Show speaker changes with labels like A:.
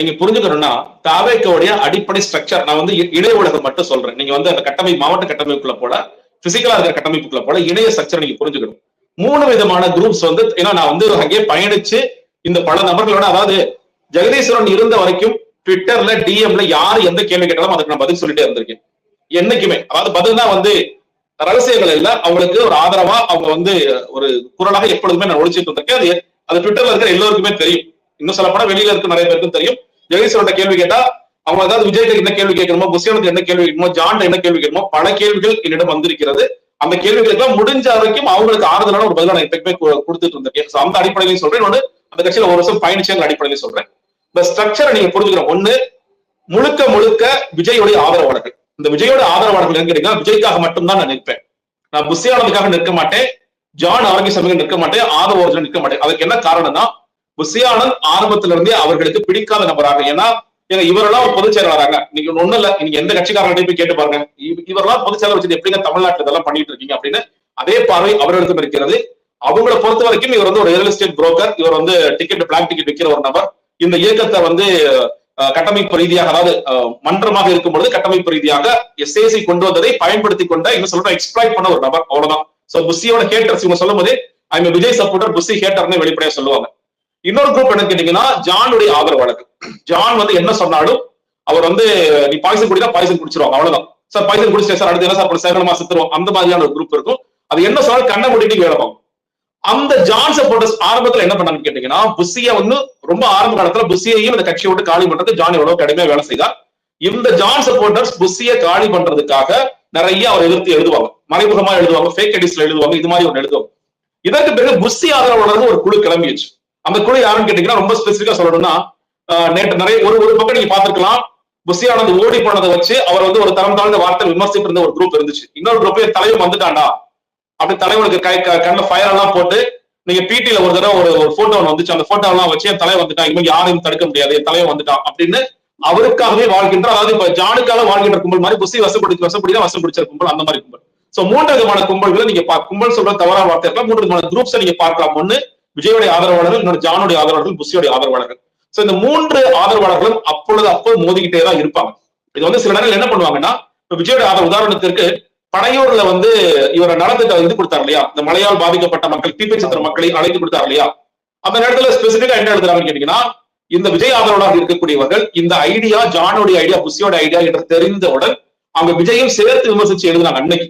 A: நீங்க புரிஞ்சுக்கணும்னா தாவேக்கோடைய அடிப்படை ஸ்ட்ரக்சர் நான் வந்து இணைய உலகம் மட்டும் சொல்றேன். நீங்க வந்து அந்த கட்டமைப்பு மாவட்ட கட்டமைப்புக்குள்ள போல பிசிக்கலா இருக்கிற கட்டமைப்புக்குள்ள போல இணைய ஸ்ட்ரக்சர் நீங்க புரிஞ்சுக்கணும். மூணு விதமான குரூப்ஸ் வந்து ஏன்னா நான் வந்து அங்கேயே பயணிச்சு இந்த பல நபர்களோட அதாவது ஜெகதீஸ்வரன் இருந்த வரைக்கும் ட்விட்டர்ல டிஎம்ல யார் எந்த கேள்வி கேட்டாலும் அதுக்கு நான் பதில் சொல்லிட்டே இருந்திருக்கேன். என்னைக்குமே. அதாவது பதில் தான் வந்து ரகசியங்கள் இல்ல. அவங்களுக்கு ஒரு ஆதரவா அவங்க வந்து ஒரு குரலாக எப்பொழுதுமே நான் ஒழிச்சிட்டு இருந்திருக்கேன். அது அது ட்விட்டர்ல இருக்கிற எல்லோருக்குமே தெரியும். இன்னும் சொல்லப்போனா வெளியில இருக்க நிறைய பேருக்கும் தெரியும். ஜெகதீஸ்வரோட கேள்வி கேட்டா அவங்க ஏதாவது விஜய்க்கு என்ன கேள்வி கேட்கணுமோ புஷியானத்துக்கு என்ன கேள்வி கேட்கணுமோ ஜான் என்ன கேள்வி கேட்கணுமோ பல கேள்விகள் என்னிடம் வந்திருக்கிறது. அந்த கேள்விகளுக்கு முடிஞ்ச வரைக்கும் அவங்களுக்கு ஆறுதலான ஒரு பதிலாக நான் எப்பவுமே கொடுத்துட்டு இருந்திருக்கேன். அந்த அடிப்படையிலையும் சொல்றேன். இன்னொன்னு அந்த கட்சியில ஒரு வருஷம் பயணிச்சேங்கிற அடிப்படையிலையும் சொல்றேன். இந்த ஸ்ட்ரக்சரை நீங்க புரிஞ்சுக்கணும். ஒண்ணு முழுக்க முழுக்க விஜயோடைய ஆதரவாளர்கள் இந்த விஜயோட ஆதரவாளர்கள் எங்க கேட்டீங்கன்னா விஜய்க்காக மட்டும்தான் நான் நிற்பேன். நான் புஷியானதுக்காக நிற்க மாட்டேன். ஜான் ஆரோக்கிய சமயம் நிற்க மாட்டேன். ஆதரவாளர்கள் நிற்க மாட்டேன். அதுக்கு என்ன காரணம்னா புஷியானந்த் ஆரம்பத்துல இருந்தே அவர்களுக்கு பிடிக்காத நபராக. ஏன்னா ஏங்க இவரெல்லாம் ஒரு பொதுச் செயலாளராங்க. நீங்க ஒண்ணு இல்ல நீங்க எந்த கட்சிக்காரர்கிட்ட போய் கேட்டு பாருங்க. இவரெல்லாம் பொதுச் செயலர் எப்படிங்க தமிழ்நாட்டுல இதெல்லாம் பண்ணிட்டு இருக்கீங்க அப்படின்னு அதே பார்வை அவர்களுக்கும் இருக்கிறது. அவங்கள பொறுத்த வரைக்கும் இவர் வந்து ஒரு ரியல் எஸ்டேட் புரோக்கர் இவர் வந்து டிக்கெட் பிளாக் டிக்கெட் விற்கிற ஒரு நபர். இந்த இயக்கத்தை வந்து கட்டமைப்பு ரீதியாக அதாவது மன்றமாக இருக்கும் பொழுது கட்டமைப்பு ரீதியாக எஸ்ஏசி கொண்டு வந்ததை பயன்படுத்தி கொண்ட இன்னும் சொல்ற எக்ஸ்பிளைட் பண்ண ஒரு நபர். அவ்வளவுதான். சோ புஷியோட ஹேட்டர்ஸ் இவங்க சொல்லும் போதே ஐ விஜய் சப்போர்ட்டர் புஷி ஹேட்டர்னு வெளிப்படையா சொல்லுவாங்க. இன்னொரு குரூப் என்ன கேட்டீங்கன்னா ஜானுடைய ஆதரவாளர்கள் ஜான் வந்து என்ன சொன்னாலும் அவர் வந்து நீ பாய்சன் குடிதான் பாய்சன் குடிச்சிருவாங்க. அவ்வளவுதான். சார் பாய்சன் குடிச்சு சார் அடுத்து என்ன சார் சேகரமா செத்துருவோம் அந்த மாதிரியான ஒரு குரூப் இருக்கும். அது என்ன சொன்னாலும் கண்ணை மூடிட்டு வேலை பார்க்கும் அந்த ஜான் சப்போர்டர்ஸ் ஆரம்பத்துல என்ன பண்ணாங்கன்னு கேட்டீங்கன்னா புசிய வந்து ரொம்ப ஆரம்ப காலத்துல புசியையும் இந்த கட்சியை விட்டு காலி பண்றது ஜான் எவ்வளவு கடுமையா வேலை செய்தார். இந்த ஜான் சப்போர்டர்ஸ் புசிய காலி பண்றதுக்காக நிறைய அவர் எதிர்த்து எழுதுவாங்க. மறைமுகமா எழுதுவாங்க. ஃபேக் எடிஸ்ல எழுதுவாங்க. இது மாதிரி ஒன்று எழுதுவாங்க. இதற்கு பிறகு புஷி ஆதரவாளர்கள் ஒரு குழு கிளம்பிடுச்சு. அந்த குழு யாருன்னு கேட்டீங்கன்னா ரொம்ப ஸ்பெசிபிக்கா சொல்லணும்னா நேற்று நிறைய ஒரு ஒரு பக்கம் நீங்க பாத்துருக்கலாம் புஷி ஓடி போனதை வச்சு அவர் வந்து ஒரு தரம் தாழ்ந்த வார்த்தை விமர்சித்து இருந்த ஒரு குரூப் இருந்துச்சு. இன்னொரு குரூப் தலைவர் வந்துட்டாண்டா அப்படி தலைவனுக்கு கை க- ஃபயர் எல்லாம் போட்டு நீங்க பிடில ஒரு தடவை ஒரு ஒரு போட்டோ வந்துச்சு. அந்த போட்டோ எல்லாம் வச்சு என் தலைவன் வந்துட்டான். இனிமேல் யாரையும் தடுக்க முடியாது. என் தலைவன் வந்துட்டான் அப்படின்னு அவருக்காகவே வாழ்கின்ற அதாவது இப்ப ஜானுக்காக வாழ்கின்ற கும்பல் மாதிரி புசி வசப்படுத்தி வசப்படி தான் வசம் பிடிச்ச கும்பல் அந்த மாதிரி கும்பல். சோ மூன்று விதமான கும்பல்களை நீங்க கும்பல் சொல்ற தவறான வார்த்தை இருக்கலாம். மூன்று விதமான குரூப்ஸ் நீங்க பார்க்கலாம். ஒன்னு விஜயோடைய ஆதரவாளர்கள் இன்னொரு ஜானுடைய ஆதரவாளர்கள் புஷியோடைய ஆதரவாளர்கள். சோ இந்த மூன்று ஆதரவாளர்களும் அப்பொழுது அப்போ மோதிக்கிட்டே தான் இருப்பாங்க. இது வந்து சில நேரங்கள் என்ன பண்ணுவாங்கன்னா விஜயோட ஆதரவு உதாரணத்திற்கு பனையூர்ல வந்து இவர நலத்திட்ட இது கொடுத்தாரு இல்லையா? இந்த மலையால் பாதிக்கப்பட்ட மக்கள் பிபி சத்திர மக்களை அழைத்து கொடுத்தாரு இல்லையா? அந்த நேரத்துல ஸ்பெசிபிக்கா என்ன எழுதுறாங்கன்னு கேட்டீங்கன்னா இந்த விஜய் ஆதரவாக இருக்கக்கூடியவர்கள் இந்த ஐடியா ஜானுடைய ஐடியா புஷியோட ஐடியா என்று தெரிந்தவுடன் அவங்க விஜயும் சேர்த்து விமர்சிச்சு எழுதுனாங்க அன்னைக்கு.